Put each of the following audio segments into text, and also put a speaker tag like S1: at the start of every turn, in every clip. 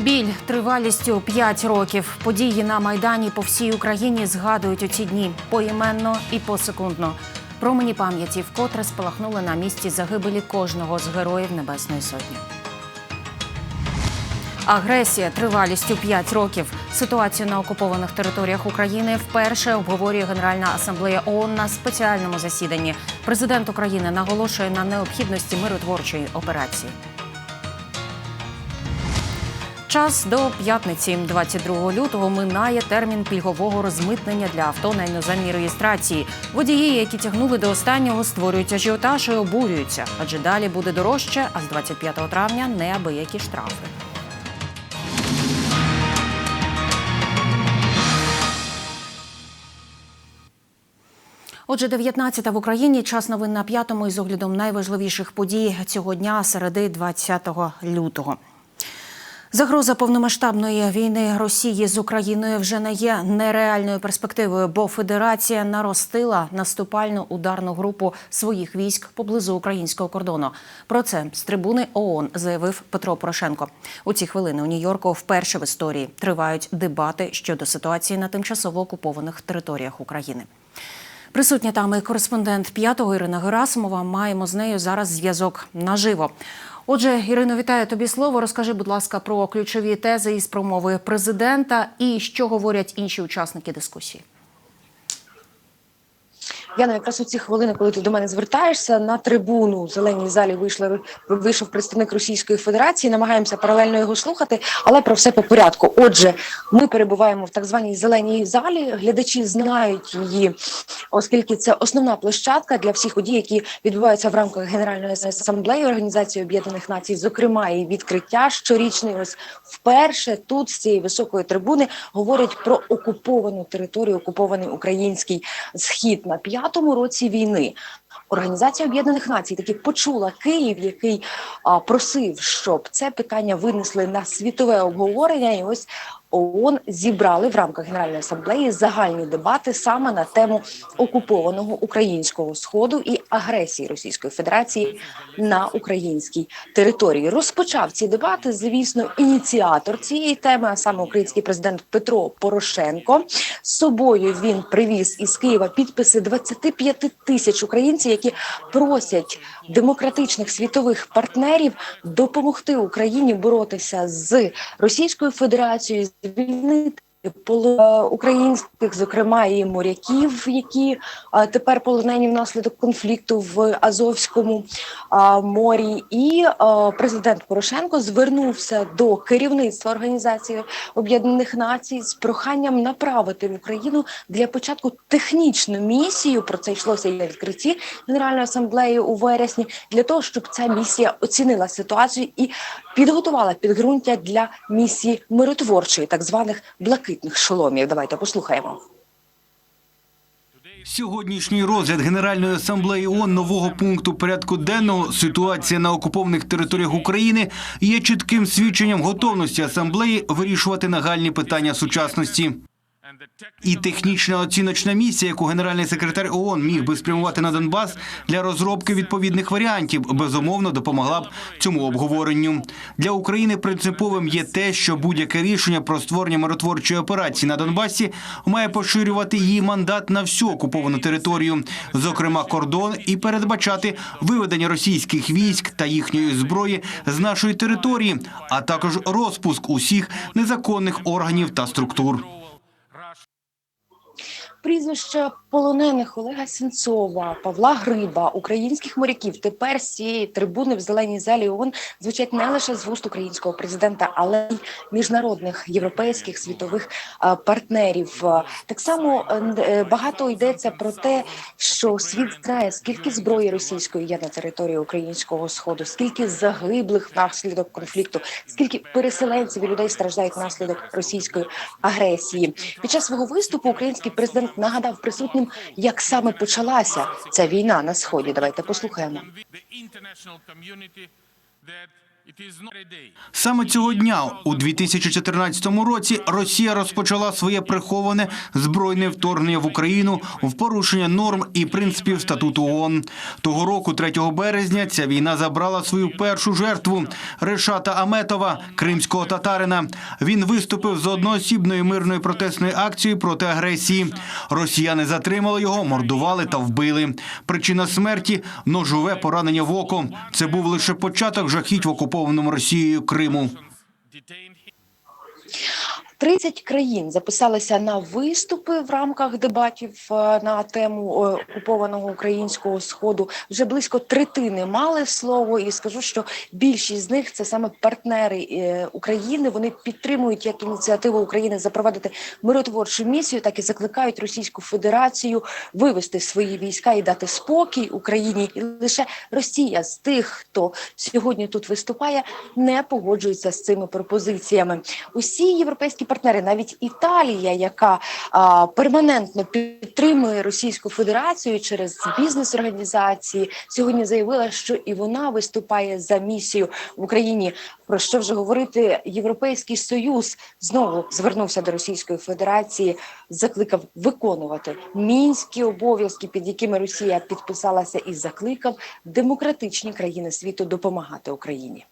S1: Біль тривалістю 5 років. Події на майдані по всій Україні згадують у ці дні поіменно і посекундно. Промені пам'яті вкотре спалахнули на місці загибелі кожного з героїв Небесної Сотні. Агресія тривалістю 5 років. Ситуацію на окупованих територіях України вперше обговорює Генеральна асамблея ООН на спеціальному засіданні. Президент України наголошує на необхідності миротворчої операції. Час до п'ятниці, 22 лютого, минає термін пільгового розмитнення для авто на іноземній реєстрації. Водії, які тягнули до останнього, створюють ажіотаж і обурюються, адже далі буде дорожче, а з 25 травня неабиякі штрафи. Отже, 19 в Україні. Час новин на п'ятому із оглядом найважливіших подій цього дня середи 20 лютого. Загроза повномасштабної війни Росії з Україною вже не є нереальною перспективою, бо Федерація наростила наступальну ударну групу своїх військ поблизу українського кордону. Про це з трибуни ООН заявив Петро Порошенко. У ці хвилини у Нью-Йорку вперше в історії тривають дебати щодо ситуації на тимчасово окупованих територіях України. Присутня там і кореспондент п'ятого Ірина Герасимова. Маємо з нею зараз зв'язок наживо. Отже, Ірино, вітаю тобі слово. Розкажи, будь ласка, про ключові тези із промови президента і що говорять інші учасники дискусії.
S2: Яна, якраз у ці хвилини, коли ти до мене звертаєшся на трибуну в зеленій залі вийшли вийшов представник Російської Федерації. Намагаємося паралельно його слухати, але про все по порядку. Отже, ми перебуваємо в так званій зеленій залі. Глядачі знають її, оскільки це основна площадка для всіх подій, які відбуваються в рамках Генеральної асамблеї Організації Об'єднаних Націй, зокрема і відкриття щорічної. Ось вперше тут з цієї високої трибуни говорять про окуповану територію, окупований український схід на п'ятому році війни. Організація Об'єднаних Націй таки почула Київ, який а, просив, щоб це питання винесли на світове обговорення. І ось ООН зібрали в рамках Генеральної асамблеї загальні дебати саме на тему окупованого українського сходу і агресії Російської Федерації на українській території. Розпочав ці дебати, звісно, ініціатор цієї теми, а саме український президент Петро Порошенко. З собою він привіз із Києва підписи 25 тисяч українців, які просять демократичних світових партнерів допомогти Україні боротися з Російською Федерацією, звільнити українських, зокрема і моряків, які а, тепер полонені внаслідок конфлікту в Азовському а, морі. І президент Порошенко звернувся до керівництва організації Об'єднаних Націй з проханням направити в Україну для початку технічну місію. Про це йшлося і на відкритті Генеральної асамблеї у вересні, для того, щоб ця місія оцінила ситуацію і підготувала підґрунтя для місії миротворчої, так званих блакитних шоломів. Давайте послухаємо.
S3: Сьогоднішній розгляд Генеральної асамблеї ООН нового пункту порядку денного ситуація на окупованих територіях України є чітким свідченням готовності асамблеї вирішувати нагальні питання сучасності. І технічна оціночна місія, яку генеральний секретар ООН міг би спрямувати на Донбас для розробки відповідних варіантів, безумовно допомогла б цьому обговоренню. Для України принциповим є те, що будь-яке рішення про створення миротворчої операції на Донбасі має поширювати її мандат на всю окуповану територію, зокрема кордон, і передбачати виведення російських військ та їхньої зброї з нашої території, а також розпуск усіх незаконних органів та структур.
S2: Прізвища полонених Олега Сенцова, Павла Гриба, українських моряків тепер з цієї трибуни в зеленій залі ООН звучать не лише з вуст українського президента, але й міжнародних європейських світових партнерів. Так само е, е, багато йдеться про те, що світ знає, скільки зброї російської є на території українського сходу, скільки загиблих внаслідок конфлікту, скільки переселенців і людей страждають внаслідок російської агресії. Під час свого виступу український президент нагадав присутнім, як саме почалася ця війна на сході. Давайте послухаємо.
S3: Саме цього дня, у 2014 році, Росія розпочала своє приховане збройне вторгнення в Україну в порушення норм і принципів статуту ООН. Того року, 3 березня, ця війна забрала свою першу жертву Решата Аметова, кримського татарина. Він виступив з одноосібною мирною протестною акцією проти агресії. Росіяни затримали його, мордували та вбили. Причина смерті ножове поранення в око. Це був лише початок жахіть в окупованому Росією Криму.
S2: 30 країн записалися на виступи в рамках дебатів е, на тему е, окупованого українського сходу. Вже близько третини мали слово, і скажу, що більшість з них це саме партнери е, України. Вони підтримують як ініціативу України запровадити миротворчу місію, так і закликають Російську Федерацію вивести свої війська і дати спокій Україні. І лише Росія з тих, хто сьогодні тут виступає, не погоджується з цими пропозиціями. Усі європейські партнери, навіть Італія, яка а, перманентно підтримує Російську Федерацію через бізнес-організації, сьогодні заявила, що і вона виступає за місію в Україні. Про що вже говорити? Європейський союз знову звернувся до Російської Федерації, закликав виконувати мінські обов'язки, під якими Росія підписалася, і закликав демократичні країни світу допомагати Україні.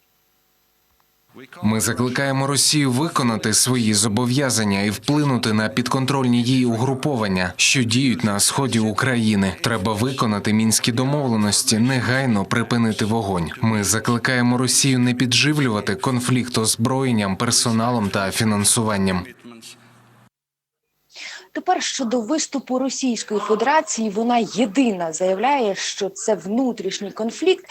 S4: Ми закликаємо Росію виконати свої зобов'язання і вплинути на підконтрольні їй угруповання, що діють на сході України. Треба виконати мінські домовленості, негайно припинити вогонь. Ми закликаємо Росію не підживлювати конфлікт озброєнням, персоналом та фінансуванням.
S2: Тепер щодо виступу Російської Федерації, вона єдина заявляє, що це внутрішній конфлікт.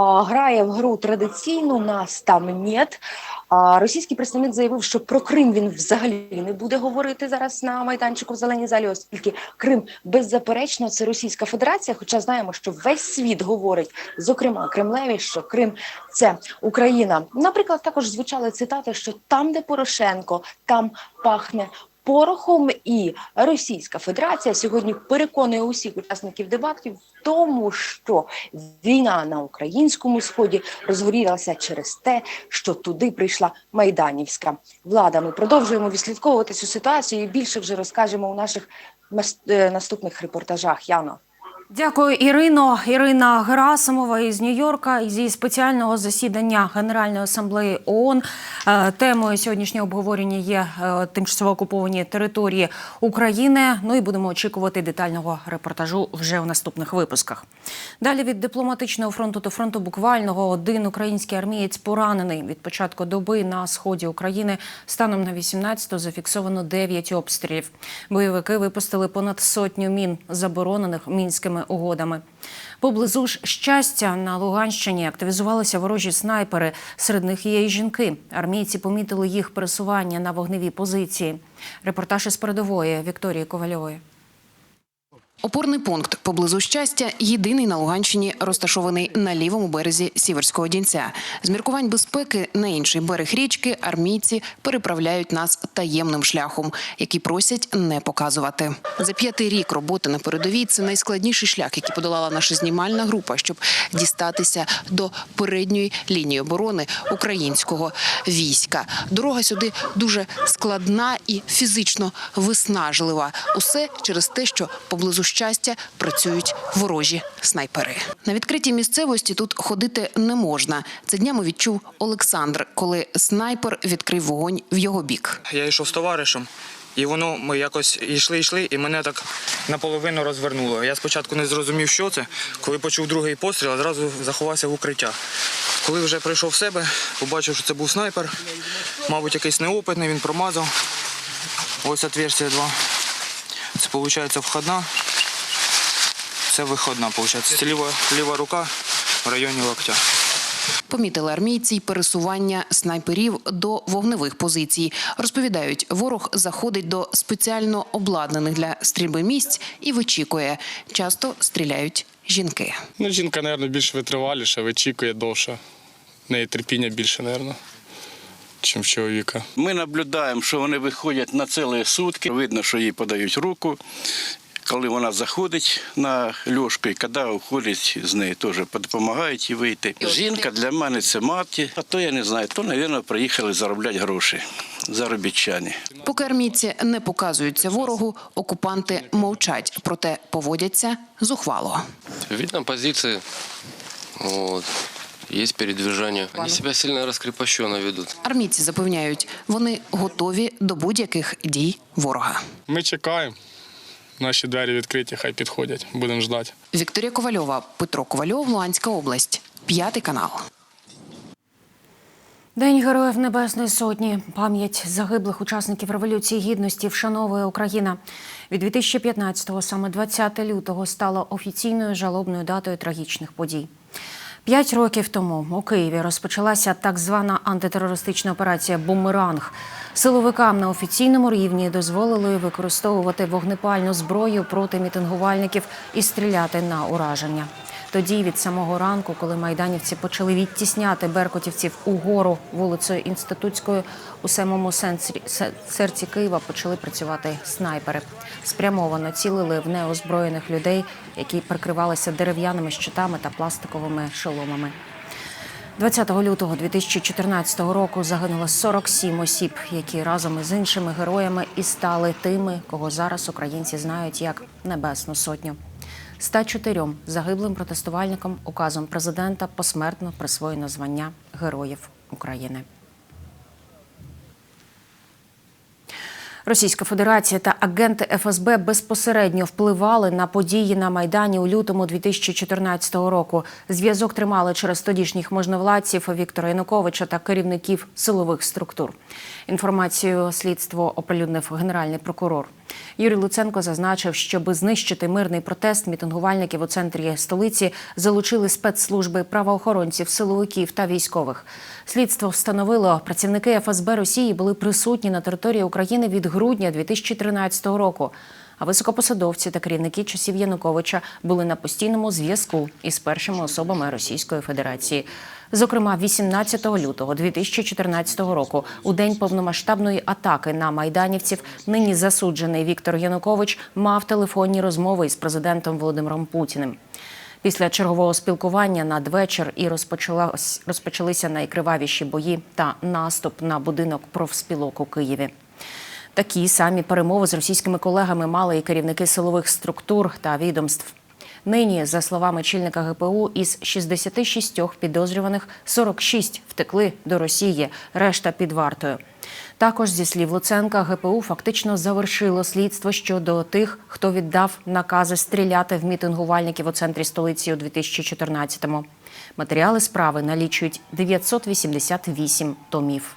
S2: Грає в гру традиційну, нас там нет. А, російський представник заявив, що про Крим він взагалі не буде говорити зараз на майданчику в зеленій залі, оскільки Крим беззаперечно це Російська Федерація. Хоча знаємо, що весь світ говорить, зокрема Кремлеві, що Крим це Україна. Наприклад, також звучали цитати, що там, де Порошенко, там пахне порохом, і Російська Федерація сьогодні переконує усіх учасників дебатів в тому, що війна на українському сході розгорілася через те, що туди прийшла майданівська влада. Ми продовжуємо відслідковувати цю ситуацію і більше вже розкажемо у наших е, наступних репортажах. Яно.
S1: Дякую, Ірино. Ірина Герасимова із Нью-Йорка зі спеціального засідання Генеральної асамблеї ООН. Е, Темою сьогоднішнього обговорення є е, тимчасово окуповані території України. Ну і будемо очікувати детального репортажу вже у наступних випусках. Далі від дипломатичного фронту до фронту буквального один український армієць поранений від початку доби на сході України. Станом на 18 зафіксовано 9 обстрілів. Бойовики випустили понад сотню мін, заборонених мінськими угодами. Поблизу ж щастя на Луганщині активізувалися ворожі снайпери. Серед них є й жінки. Армійці помітили їх пересування на вогневі позиції. Репортаж із передової Вікторії Ковальової.
S5: Опорний пункт поблизу щастя єдиний на Луганщині, розташований на лівому березі Сіверського Дінця. З міркувань безпеки на інший берег річки армійці переправляють нас таємним шляхом, який просять не показувати. За п'ятий рік роботи на передовій це найскладніший шлях, який подолала наша знімальна група, щоб дістатися до передньої лінії оборони українського війська. Дорога сюди дуже складна і фізично виснажлива. Усе через те, що поблизу щастя працюють ворожі снайпери. На відкритій місцевості тут ходити не можна. Це днями відчув Олександр, коли снайпер відкрив вогонь в його бік.
S6: Я йшов з товаришем, і воно ми якось йшли, йшли, і мене так наполовину розвернуло. Я спочатку не зрозумів, що це. Коли почув другий постріл, одразу заховався в укриття. Коли вже прийшов в себе, побачив, що це був снайпер. Мабуть, якийсь неопитний, він промазав. Ось отверстие два. Це виходить входна. Це виходна, виходить. Це ліва, ліва рука в районі локтя.
S5: Помітили армійці й пересування снайперів до вогневих позицій. Розповідають, ворог заходить до спеціально обладнаних для стрільби місць і вичікує. Часто стріляють жінки.
S7: Ну, жінка, мабуть, більш витриваліша, вичікує довше. В неї терпіння більше, мабуть, ніж чоловіка.
S8: Ми наблюдаємо, що вони виходять на цілі сутки. Видно, що їй подають руку. Коли вона заходить на льошку, і коли уходить з нею, теж допомагають їй вийти. Жінка для мене це мати, а то я не знаю, то, мабуть, приїхали заробляти гроші, заробітчані.
S5: Поки армійці не показуються ворогу, окупанти мовчать, проте поводяться зухвало.
S9: Видно позиции, вот. есть передвижение. Они себя сильно раскрепощенно ведут.
S5: Армійці запевняють, вони готові до будь-яких дій ворога.
S7: Ми чекаємо. Наші двері відкриті, хай підходять. Будемо ждати.
S5: Вікторія Ковальова, Петро Ковальов, Луганська область, п'ятий канал.
S1: День Героїв Небесної Сотні. Пам'ять загиблих учасників Революції Гідності вшановує Україна. Від 2015-го, саме 20 лютого, стало офіційною жалобною датою трагічних подій. П'ять років тому у Києві розпочалася так звана антитерористична операція Бумеранг. Силовикам на офіційному рівні дозволили використовувати вогнепальну зброю проти мітингувальників і стріляти на ураження. Тоді від самого ранку, коли майданівці почали відтісняти беркутівців угору вулицею Інститутською, у самому серці Києва почали працювати снайпери. Спрямовано цілили в неозброєних людей, які прикривалися дерев'яними щитами та пластиковими шоломами. 20 лютого 2014 року загинуло 47 осіб, які разом із іншими героями і стали тими, кого зараз українці знають як Небесну Сотню. 104 загиблим протестувальникам указом президента посмертно присвоєно звання Героїв України. Російська Федерація та агенти ФСБ безпосередньо впливали на події на майдані у лютому 2014 року. Зв'язок тримали через тодішніх можновладців Віктора Януковича та керівників силових структур. Інформацію слідство оприлюднив генеральний прокурор. Юрій Луценко зазначив, щоби знищити мирний протест, мітингувальників у центрі столиці залучили спецслужби правоохоронців, силовиків та військових. Слідство встановило, працівники ФСБ Росії були присутні на території України від грудня 2013 року. А високопосадовці та керівники часів Януковича були на постійному зв'язку із першими особами Російської Федерації. Зокрема, 18 лютого 2014 року, у день повномасштабної атаки на майданівців, нині засуджений Віктор Янукович мав телефонні розмови із президентом Володимиром Путіним. Після чергового спілкування надвечір і розпочалися найкривавіші бої та наступ на будинок профспілок у Києві. Такі самі перемови з російськими колегами мали і керівники силових структур та відомств. Нині, за словами чільника ГПУ, із 66 підозрюваних 46 втекли до Росії, решта під вартою. Також, зі слів Луценка, ГПУ фактично завершило слідство щодо тих, хто віддав накази стріляти в мітингувальників у центрі столиці у 2014-му. Матеріали справи налічують 988 томів.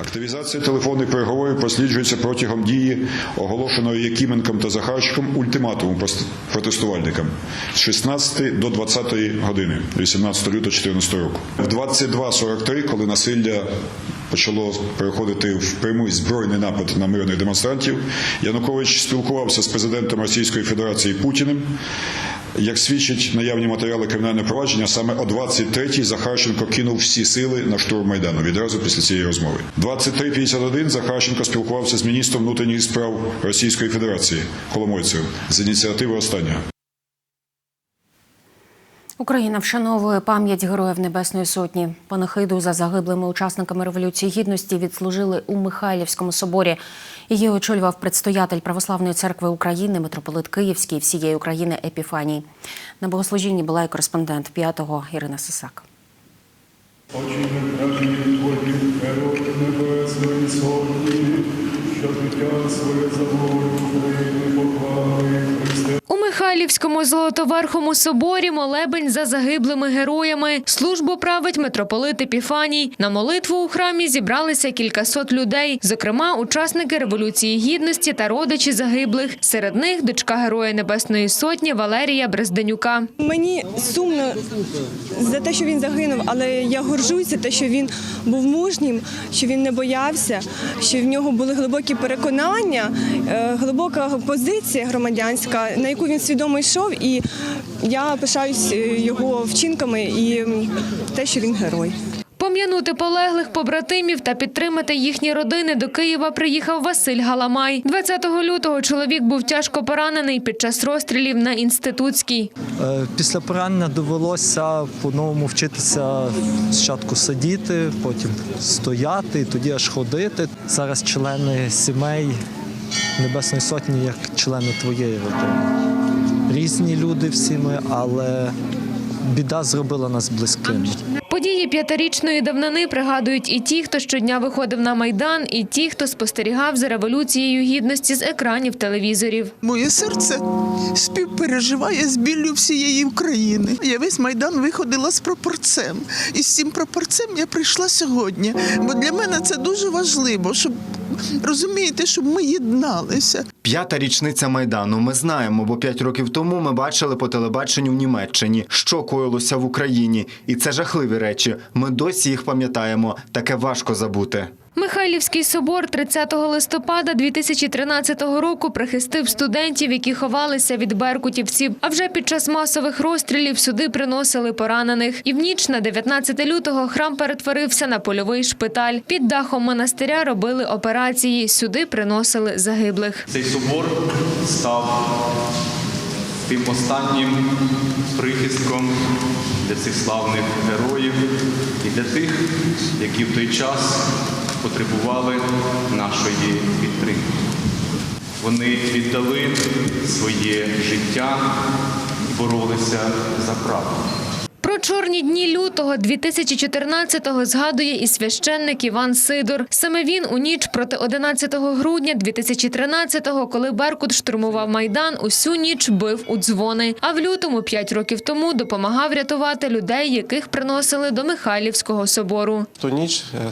S10: Активізація телефонних переговорів просліджується протягом дії, оголошеної Якименком та Захарчиком ультиматуму протестувальникам з 16 до 20 години, 18 лютого 2014 року. В 22.43, коли насилля почало переходити в прямий збройний напад на мирних демонстрантів, Янукович спілкувався з президентом Російської Федерації Путіним. Як свідчать наявні матеріали кримінального провадження, саме о 23-й Захарченко кинув всі сили на штурм Майдану відразу після цієї розмови. 23.51 Захарченко спілкувався з міністром внутрішніх справ Російської Федерації Коломойцевим з ініціативи останнього.
S1: Україна вшановує пам'ять героїв Небесної Сотні. Панахиду за загиблими учасниками Революції Гідності відслужили у Михайлівському соборі. Її очолював предстоятель Православної церкви України, митрополит Київський всієї України Епіфаній. На богослужінні була і кореспондент п'ятого Ірина Сисак.
S11: Очі вражені твої, герой небесної сотні, що життя своє за України поклали.
S12: У Михайлівському Золотоверхому соборі молебень за загиблими героями. Службу править митрополит Епіфаній. На молитву у храмі зібралися кількасот людей, зокрема, учасники Революції Гідності та родичі загиблих. Серед них дочка Героя Небесної Сотні Валерія Брезденюка.
S13: Мені сумно за те, що він загинув, але я горжуся, те, що він був мужнім, що він не боявся, що в нього були глибокі переконання, е, глибока позиція громадянська, на яку він свідомо йшов. І я пишаюсь е, його вчинками і те, що він герой.
S12: Пом'янути полеглих побратимів та підтримати їхні родини до Києва приїхав Василь Галамай. 20 лютого чоловік був тяжко поранений під час розстрілів на інститутській.
S14: Е, Після поранення довелося по-новому вчитися спочатку сидіти, потім стояти, і тоді аж ходити. Зараз члени сімей Небесної Сотні як члени твоєї родини. Різні люди всі ми, але біда зробила нас близькими.
S12: Події п'ятирічної давнини пригадують і ті, хто щодня виходив на майдан, і ті, хто спостерігав за революцією гідності з екранів телевізорів.
S15: Моє серце співпереживає з біллю всієї України. Я весь майдан виходила з прапорцем. І з цим прапорцем я прийшла сьогодні. Бо для мене це дуже важливо, щоб розумієте, щоб ми єдналися.
S16: П'ята річниця майдану. Ми знаємо, бо п'ять років тому ми бачили по телебаченню в Німеччині, що коїлося в Україні, і це жахливі речі. Ми досі їх пам'ятаємо. Таке важко забути.
S12: Михайлівський собор 30 листопада 2013 року прихистив студентів, які ховалися від беркутівців. А вже під час масових розстрілів сюди приносили поранених. І в ніч на 19 лютого храм перетворився на польовий шпиталь. Під дахом монастиря робили операції. Сюди приносили загиблих.
S17: Цей собор став тим останнім прихистком для цих славних героїв і для тих, які в той час потребували нашої підтримки. Вони віддали своє життя і боролися за правду.
S12: Чорні дні лютого 2014-го згадує і священник Іван Сидор. Саме він у ніч проти 11 грудня 2013-го, коли Беркут штурмував Майдан, усю ніч бив у дзвони. А в лютому, п'ять років тому, допомагав рятувати людей, яких приносили до Михайлівського собору.
S18: Ту ніч е,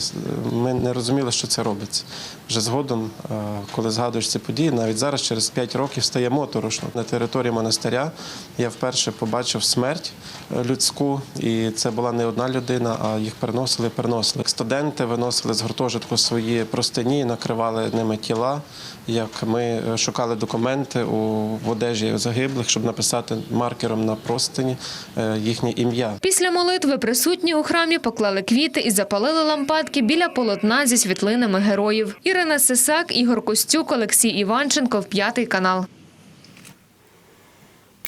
S18: ми не розуміли, що це робиться. Вже згодом, е, коли згадуєш ці події, навіть зараз, через 5 років, стає моторошно. На території монастиря я вперше побачив смерть е, людську, і це була не одна людина, а їх переносили, переносили. Студенти виносили з гуртожитку свої простині, накривали ними тіла. Як ми е, шукали документи у в одежі загиблих, щоб написати маркером на простині їхнє ім'я.
S12: Після молитви присутні у храмі поклали квіти і запалили лампадки біля полотна зі світлинами героїв. Ірина Сисак, Ігор Костюк, Олексій Іванченко п'ятий канал.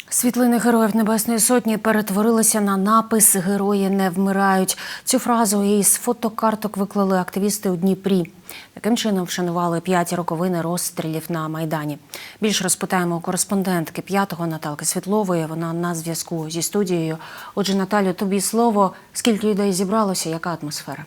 S1: Світлини героїв Небесної Сотні перетворилися на напис Герої не вмирають. Цю фразу із фотокарток виклали активісти у Дніпрі. Таким чином вшанували п'яті роковини розстрілів на Майдані. Більш розпитаємо у кореспондентки п'ятого Наталки Світлової. Вона на зв'язку зі студією. Отже, Наталю, тобі слово. Скільки людей зібралося? Яка атмосфера?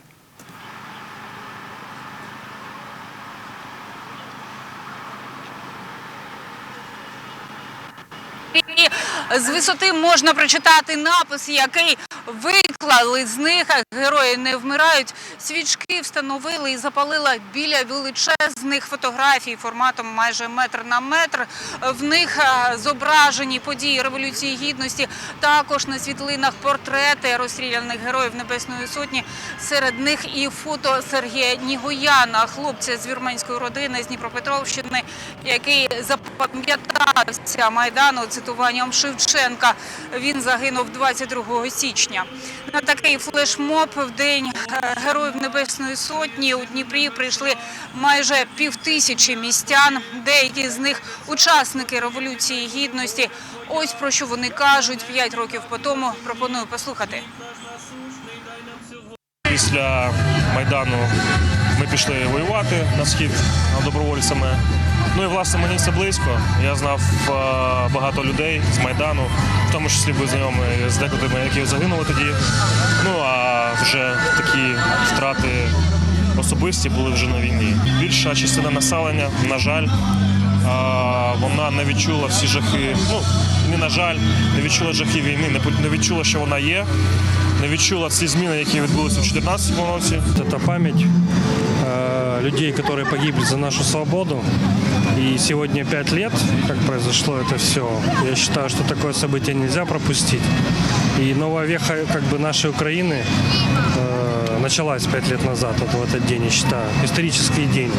S19: І з висоти можна прочитати напис, який виклали з них. Герої не вмирають. Свічки встановили і запалили біля величезних фотографій форматом майже метр на метр. В них е, зображені події Революції Гідності. Також на світлинах портрети розстріляних героїв Небесної Сотні. Серед них і фото Сергія Нігояна, хлопця з вірменської родини з Дніпропетровщини, який запам'ятався Майдану цитуванням Шевченка. Він загинув 22 січня. На такий флешмоб в день е, Героїв Небесної Сотні у Дніпрі прийшли майже півтисячі містян. Деякі з них учасники Революції Гідності. Ось про що вони кажуть п'ять років по тому. Пропоную послухати.
S20: Після Майдану ми пішли воювати на схід добровольцями. Ну і власне мені це близько. Я знав е, багато людей з Майдану, в тому числі був знайомий з декотрими, які загинули тоді. Ну а вже такі втрати особисті були вже на війні. Більша частина населення, на жаль, е, вона не відчула всі жахи. Ну не на жаль, не відчула жахи війни, не відчула, що вона є Не відчула ці зміни, які відбулися в 2014 році.
S21: Это память э, людей, которые погибли за нашу свободу. И сегодня пять лет, как произошло это все. Я считаю, что такое событие нельзя пропустить. И новая веха как бы нашей Украины э, началась пять лет назад, вот в этот день, я считаю. Исторический день.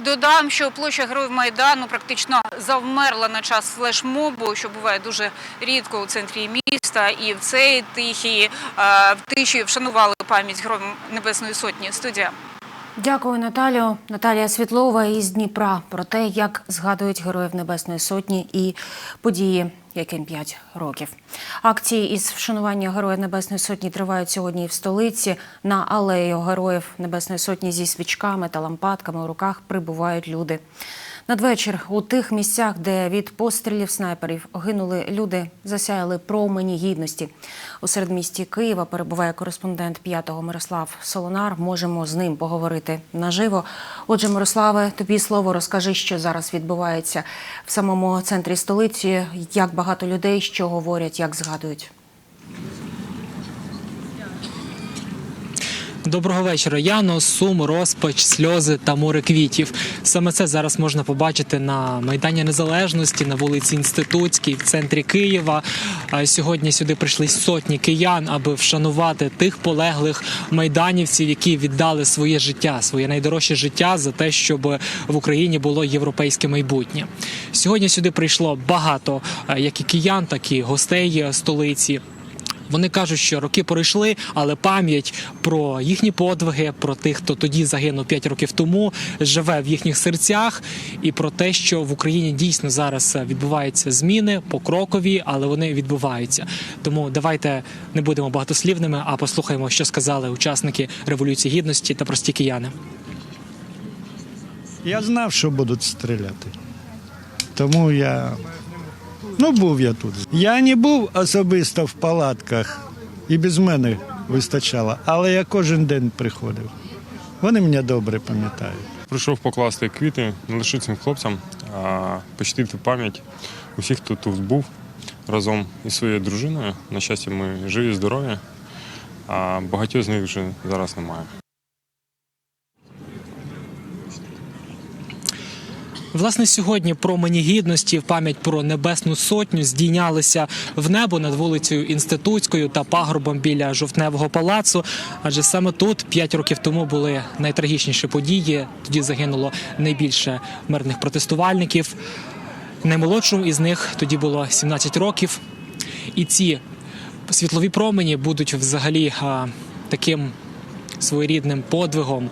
S19: Додам, що площа Героїв Майдану практично завмерла на час флешмобу, що буває дуже рідко у центрі міста. І в цей тихій е, в тиші вшанували пам'ять Героїв Небесної Сотні. Студія.
S1: Дякую, Наталю. Наталія Світлова із Дніпра про те, як згадують героїв Небесної Сотні і події, яким 5 років. Акції із вшанування Героя Небесної Сотні тривають сьогодні і в столиці. На алею Героїв Небесної Сотні зі свічками та лампадками у руках прибувають люди. Надвечір у тих місцях, де від пострілів снайперів гинули люди, засяяли промені гідності. У середмісті Києва перебуває кореспондент п'ятого Мирослав Солонар. Можемо з ним поговорити наживо. Отже, Мирославе, тобі слово розкажи, що зараз відбувається в самому центрі столиці. Як багато людей, що говорять, як згадують.
S22: Доброго вечора. Яно, сум, розпач, сльози та море квітів. Саме це зараз можна побачити на Майдані Незалежності, на вулиці Інститутській, в центрі Києва. Сьогодні сюди прийшли сотні киян, аби вшанувати тих полеглих майданівців, які віддали своє життя, своє найдорожче життя за те, щоб в Україні було європейське майбутнє. Сьогодні сюди прийшло багато як і киян, так і гостей столиці. Вони кажуть, що роки пройшли, але пам'ять про їхні подвиги, про тих, хто тоді загинув 5 років тому, живе в їхніх серцях, і про те, що в Україні дійсно зараз відбуваються зміни покрокові, але вони відбуваються. Тому давайте не будемо багатослівними, а послухаємо, що сказали учасники революції гідності та прості кияни.
S23: Я знав, що будуть стріляти. Тому я. Ну, був я тут. Я не був особисто в палатках, і без мене вистачало, але я кожен день приходив. Вони мене добре пам'ятають.
S24: Прийшов покласти квіти не лише цим хлопцям, а почтити пам'ять усіх, хто тут був разом із своєю дружиною. На щастя, ми живі, здорові, а багатьох з них вже зараз немає.
S22: Власне, сьогодні промені гідності в пам'ять про небесну сотню здійнялися в небо над вулицею Інститутською та пагорбом біля жовтневого палацу. Адже саме тут п'ять років тому були найтрагічніші події. Тоді загинуло найбільше мирних протестувальників. Наймолодшому із них тоді було 17 років. І ці світлові промені будуть взагалі а, таким своєрідним подвигом.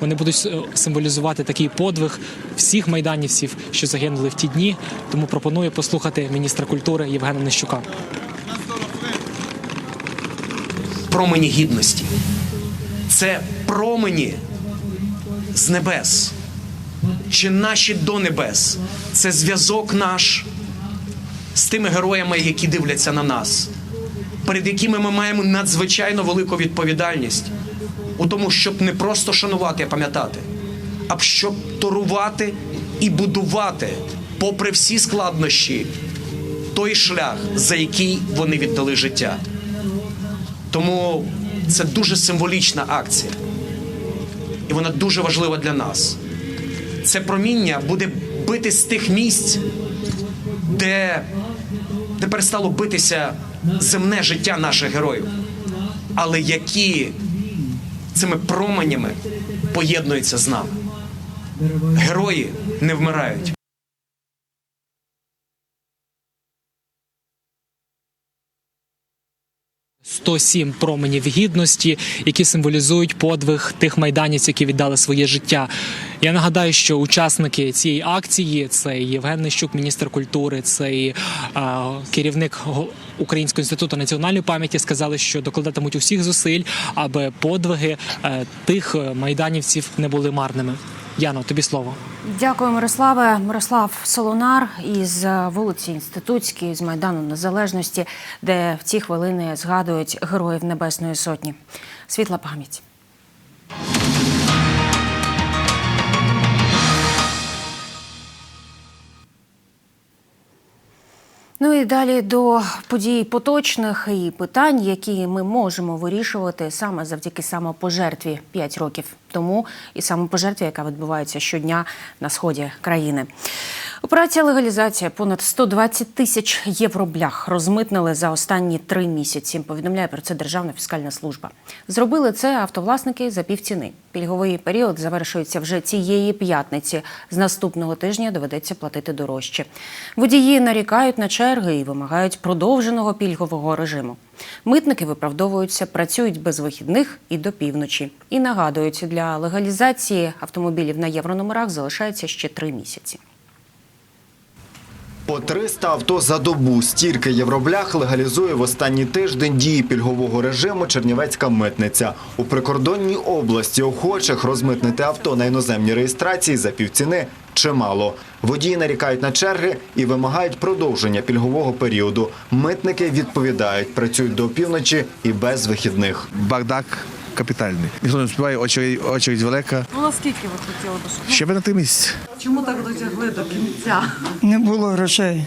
S22: Вони будуть символізувати такий подвиг всіх майданівців, що загинули в ті дні. Тому пропоную послухати міністра культури Євгена Нищука.
S25: промені гідності. Це промені з небес, чи наші до небес. Це зв'язок наш з тими героями, які дивляться на нас, перед якими ми маємо надзвичайно велику відповідальність у тому, щоб не просто шанувати, а пам'ятати, а щоб торувати і будувати, попри всі складнощі, той шлях, за який вони віддали життя. Тому це дуже символічна акція. І вона дуже важлива для нас. Це проміння буде бити з тих місць, де, де перестало битися земне життя наших героїв, але які цими променями поєднується з нами. Герої не вмирають.
S22: 107 променів гідності, які символізують подвиг тих майданівців, які віддали своє життя. Я нагадаю, що учасники цієї акції це і Євген Нищук, міністр культури, це і а, керівник Українського інституту національної пам'яті, сказали, що докладатимуть усіх зусиль, аби подвиги е, тих е, майданівців не були марними. Яно, тобі слово.
S1: Дякую, Мирославе. Мирослав Солонар із е, вулиці Інститутської, з Майдану Незалежності, де в ці хвилини згадують героїв Небесної Сотні. Світла пам'ять. Ну і далі до подій поточних і питань, які ми можемо вирішувати саме завдяки самопожертві 5 років тому, і самопожертві, яка відбувається щодня на сході країни. Операція легалізація понад 120 тисяч євроблях розмитнили за останні три місяці. Повідомляє про це Державна фіскальна служба. Зробили це автовласники за півціни. Пільговий період завершується вже цієї п'ятниці. З наступного тижня доведеться платити дорожче. Водії нарікають на черги і вимагають продовженого пільгового режиму. Митники виправдовуються, працюють без вихідних і до півночі. І нагадують, для легалізації автомобілів на єврономерах залишається ще три місяці.
S16: По 300 авто за добу стільки євроблях легалізує в останній тиждень дії пільгового режиму Чернівецька митниця. У прикордонній області охочих розмитнити авто на іноземній реєстрації за півціни чимало. Водії нарікають на черги і вимагають продовження пільгового періоду. Митники відповідають, працюють до півночі і без вихідних.
S26: Бардак капітальний. Ніхто не співає, очередь, очередь велика.
S27: Ну, наскільки ви хотіли би, щоб...
S26: Ще би на три місяці.
S27: Чому так дотягли до кінця?
S28: Не було грошей.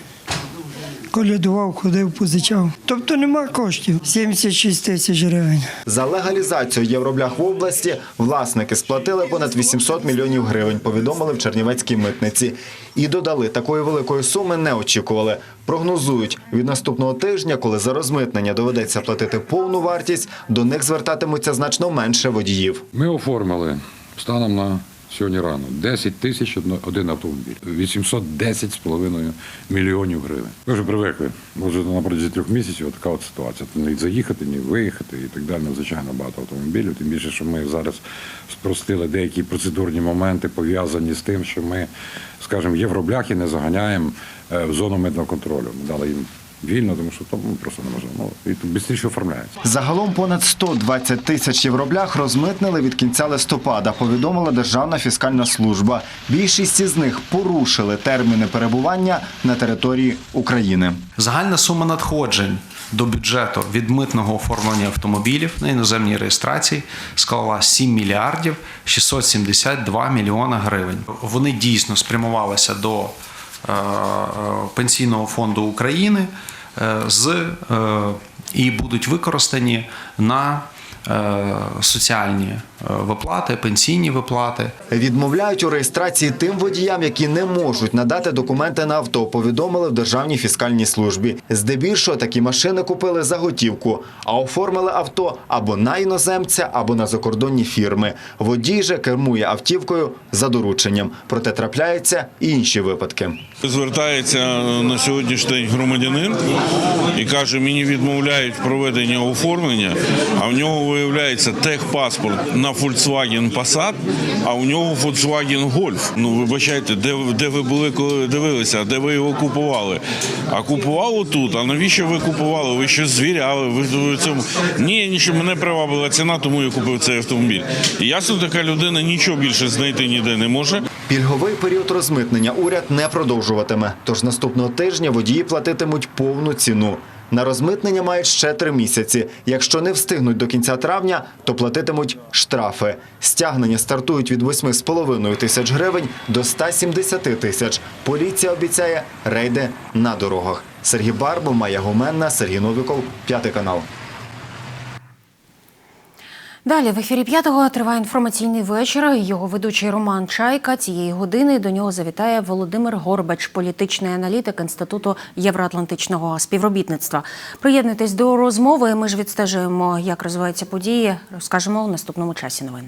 S28: Колядував, ходив, позичав. Тобто нема коштів. 76 тисяч гривень.
S16: За легалізацію євроблях в області власники сплатили понад 800 мільйонів гривень, повідомили в Чернівецькій митниці. І додали, такої великої суми не очікували. Прогнозують, від наступного тижня, коли за розмитнення доведеться платити повну вартість, до них звертатимуться значно менше водіїв.
S29: Ми оформили станом на сьогодні рано 10 тисяч один автомобіль, 810,5 мільйонів гривень. Ми вже привикли. Може на протязі трьох місяців така от ситуація. Не заїхати, ні виїхати і так далі. Надзвичайно багато автомобілів. Тим більше, що ми зараз спростили деякі процедурні моменти, пов'язані з тим, що ми, скажімо, євробляхи не заганяємо е, в зону митного контролю. Ми дали їм вільно, тому що то ну, просто неможливо. Ну, і тут швидше оформляється.
S16: Загалом понад 120 тисяч євроблях розмитнили від кінця листопада, повідомила Державна фіскальна служба. Більшість із них порушили терміни перебування на території України.
S25: Загальна сума надходжень до бюджету від митного оформлення автомобілів на іноземній реєстрації склала 7 мільярдів 672 мільйона гривень. Вони дійсно спрямувалися до Пенсійного фонду України е, з, е, і будуть використані на е, соціальні е, виплати, пенсійні виплати.
S16: Відмовляють у реєстрації тим водіям, які не можуть надати документи на авто, повідомили в Державній фіскальній службі. Здебільшого такі машини купили за готівку, а оформили авто або на іноземця, або на закордонні фірми. Водій же кермує автівкою за дорученням. Проте трапляються і інші випадки.
S30: Звертається на сьогоднішній день громадянин і каже, мені відмовляють проведення оформлення, а в нього виявляється техпаспорт на Volkswagen Passat, а у нього Volkswagen Golf. Ну вибачайте, де, де ви були, коли дивилися, де ви його купували? А купували тут. А навіщо ви купували? Ви щось звіряли? Ви ви цьому ні, нічого мене привабила ціна, тому я купив цей автомобіль. І ясно, така людина нічого більше знайти ніде не може.
S16: Пільговий період розмитнення уряд не продовжуватиме. Тож наступного тижня водії платитимуть повну ціну. На розмитнення мають ще три місяці. Якщо не встигнуть до кінця травня, то платитимуть штрафи. Стягнення стартують від 8,5 тисяч гривень до 170 тисяч. Поліція обіцяє рейди на дорогах. Сергій Барбо, Майя Гуменна, Сергій Новіков, п'ятий канал.
S1: Далі в ефірі п'ятого триває інформаційний вечір. Його ведучий Роман Чайка. Цієї години до нього завітає Володимир Горбач, політичний аналітик Інституту євроатлантичного співробітництва. Приєднуйтесь до розмови. Ми ж відстежуємо, як розвиваються події. Розкажемо у наступному часі новин.